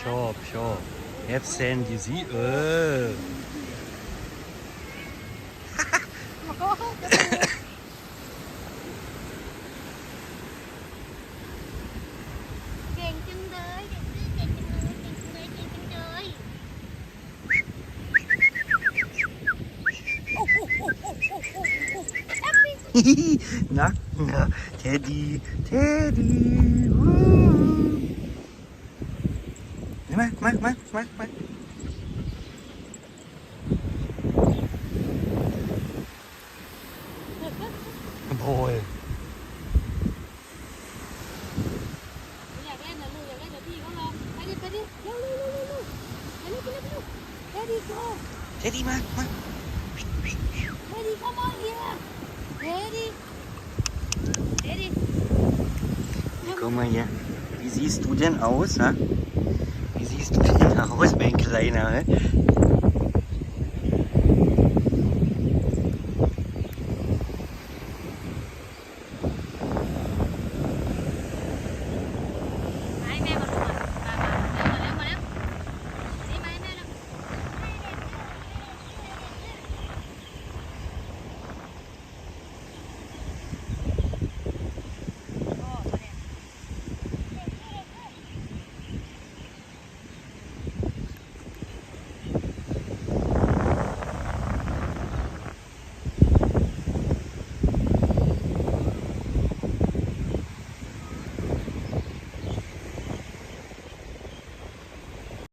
ชอบชอบแอปเซนอยู่สิเออ เก่งจังเลยเก่งจังเลยเก่งจังเลยเก่งจังเลยเก่งจังเลยโอ้โหโอ้โหโอ้โหโอ้โหแอปปี้ นะนะเทดดี้เทดดี้ วู้มามามามามาโอ้ย อยากเล่นนะลูกอยากเล่นกับพี่เขาลองไปดิไปดิเร็วเร็วเร็วเร็วไปเร็วไปเร็วไปเร็วเร็วดีโก้ เทดดี้มามา Ready, come on here. Ready. Ready. Guck mal hier. Wie siehst du denn aus, ha? Du denn aus, mein Kleiner, hä?